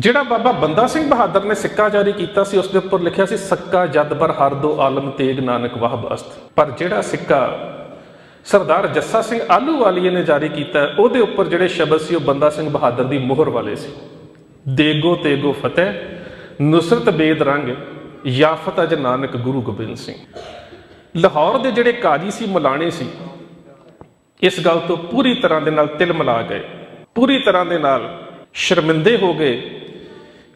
ਜਿਹੜਾ ਬਾਬਾ ਬੰਦਾ ਸਿੰਘ ਬਹਾਦਰ ਨੇ ਸਿੱਕਾ ਜਾਰੀ ਕੀਤਾ ਸੀ ਉਸ ਦੇ ਉੱਪਰ ਲਿਖਿਆ ਸੀ, ਸੱਕਾ ਜਦ ਬਰ ਹਰ ਦੋ ਆਲਮ ਤੇਗ ਨਾਨਕ ਵਾਹਬ ਅਸਤ। ਪਰ ਜਿਹੜਾ ਸਿੱਕਾ ਸਰਦਾਰ ਜੱਸਾ ਸਿੰਘ ਆਲੂਵਾਲੀਏ ਨੇ ਜਾਰੀ ਕੀਤਾ, ਉਹਦੇ ਉੱਪਰ ਜਿਹੜੇ ਸ਼ਬਦ ਸੀ, ਉਹ ਬੰਦਾ ਸਿੰਘ ਬਹਾਦਰ ਦੀ ਮੋਹਰ ਵਾਲੇ ਸੀ। ਦੇਗੋ ਤੇਗੋ ਫਤਿਹ, ਨੁਸਰਤ ਬੇਦ ਰੰਗ, ਯਾਫਤ ਅਜ ਨਾਨਕ ਗੁਰੂ ਗੋਬਿੰਦ ਸਿੰਘ। ਲਾਹੌਰ ਦੇ ਜਿਹੜੇ ਕਾਜੀ ਸੀ, ਮਲਾਣੇ ਸੀ, ਇਸ ਗੱਲ ਤੋਂ ਪੂਰੀ ਤਰ੍ਹਾਂ ਦੇ ਨਾਲ ਤਿਲ ਮਿਲਾ ਗਏ। ਪੂਰੀ ਤਰ੍ਹਾਂ ਦੇ ਨਾਲ ਸ਼ਰਮਿੰਦੇ ਹੋ ਗਏ।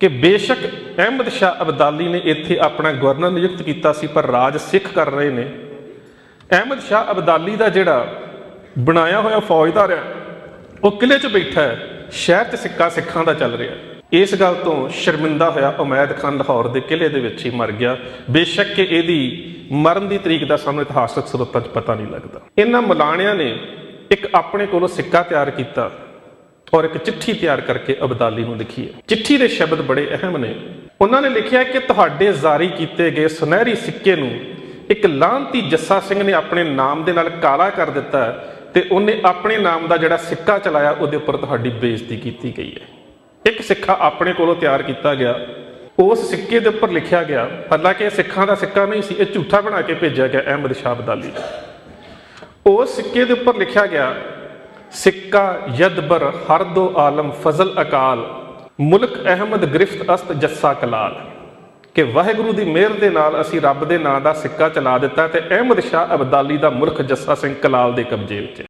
ਕਿ ਬੇਸ਼ੱਕ ਅਹਿਮਦ ਸ਼ਾਹ ਅਬਦਾਲੀ ਨੇ ਇੱਥੇ ਆਪਣਾ ਗਵਰਨਰ ਨਿਯੁਕਤ ਕੀਤਾ ਸੀ, ਪਰ ਰਾਜ ਸਿੱਖ ਕਰ ਰਹੇ ਨੇ। ਅਹਿਮਦ ਸ਼ਾਹ ਅਬਦਾਲੀ ਦਾ ਜਿਹੜਾ ਬਣਾਇਆ ਹੋਇਆ ਫੌਜਦਾਰ ਹੈ ਉਹ ਕਿਲੇ 'ਚ ਬੈਠਾ ਹੈ, ਸ਼ਹਿਰ 'ਚ ਸਿੱਕਾ ਸਿੱਖਾਂ ਦਾ ਚੱਲ ਰਿਹਾ। ਇਸ ਗੱਲ ਤੋਂ ਸ਼ਰਮਿੰਦਾ ਹੋਇਆ ਉਮੈਦ ਖਾਨ ਲਾਹੌਰ ਦੇ ਕਿਲੇ ਦੇ ਵਿੱਚ ਹੀ ਮਰ ਗਿਆ। ਬੇਸ਼ੱਕ ਕਿ ਇਹਦੀ ਮਰਨ ਦੀ ਤਰੀਕ ਦਾ ਸਾਨੂੰ ਇਤਿਹਾਸਕ ਸਰੋਤਾਂ 'ਚ ਪਤਾ ਨਹੀਂ ਲੱਗਦਾ। ਇਹਨਾਂ ਮਲਾਣਿਆਂ ਨੇ ਇੱਕ ਆਪਣੇ ਕੋਲੋਂ ਸਿੱਕਾ ਤਿਆਰ ਕੀਤਾ। ਔਰ ਇੱਕ ਚਿੱਠੀ ਤਿਆਰ ਕਰਕੇ ਅਬਦਾਲੀ ਨੂੰ ਲਿਖੀ ਹੈ। ਚਿੱਠੀ ਦੇ ਸ਼ਬਦ ਬੜੇ ਅਹਿਮ ਨੇ। ਉਹਨਾਂ ਨੇ ਲਿਖਿਆ ਕਿ ਤੁਹਾਡੇ ਜਾਰੀ ਕੀਤੇ ਗਏ ਸੁਨਹਿਰੀ ਸਿੱਕੇ ਨੂੰ ਇੱਕ ਲਾਂਤੀ ਜੱਸਾ ਸਿੰਘ ਨੇ ਆਪਣੇ ਨਾਮ ਦੇ ਨਾਲ ਕਾਲਾ ਕਰ ਦਿੱਤਾ ਹੈ ਤੇ ਉਹਨੇ ਆਪਣੇ ਨਾਮ ਦਾ ਜਿਹੜਾ ਸਿੱਕਾ ਚਲਾਇਆ, ਉਹਦੇ ਉੱਪਰ ਤੁਹਾਡੀ ਬੇਇੱਜ਼ਤੀ ਕੀਤੀ ਗਈ ਹੈ। ਇੱਕ ਸਿੱਕਾ ਆਪਣੇ ਕੋਲੋਂ ਤਿਆਰ ਕੀਤਾ ਗਿਆ। ਉਸ ਸਿੱਕੇ ਦੇ ਉੱਪਰ ਲਿਖਿਆ ਗਿਆ, ਹਾਲਾਂਕਿ ਇਹ ਸਿੱਖਾਂ ਦਾ ਸਿੱਕਾ ਨਹੀਂ ਸੀ, ਇਹ ਝੂਠਾ ਬਣਾ ਕੇ ਭੇਜਿਆ ਗਿਆ, ਅਹਿਮਦ ਸ਼ਾਹ ਅਬਦਾਲੀ। ਨੂੰ ਉਸ ਸਿੱਕੇ ਦੇ ਉੱਪਰ ਲਿਖਿਆ ਗਿਆ ਸਿੱਕਾ ਯਦਬਰ ਹਰ ਦੋ ਆਲਮ ਫਜ਼ਲ ਅਕਾਲ, ਮੁਲਕ ਅਹਿਮਦ ਗ੍ਰਿਫਤ ਅਸਤ ਜੱਸਾ ਕਲਾਲ। ਕਿ ਵਾਹਿਗੁਰੂ ਦੀ ਮਿਹਰ ਦੇ ਨਾਲ ਅਸੀਂ ਰੱਬ ਦੇ ਨਾਂ ਦਾ ਸਿੱਕਾ ਚਲਾ ਦਿੱਤਾ ਤੇ ਅਹਿਮਦ ਸ਼ਾਹ ਅਬਦਾਲੀ ਦਾ ਮੁਲਕ ਜੱਸਾ ਸਿੰਘ ਕਲਾਲ ਦੇ ਕਬਜ਼ੇ ਵਿੱਚ।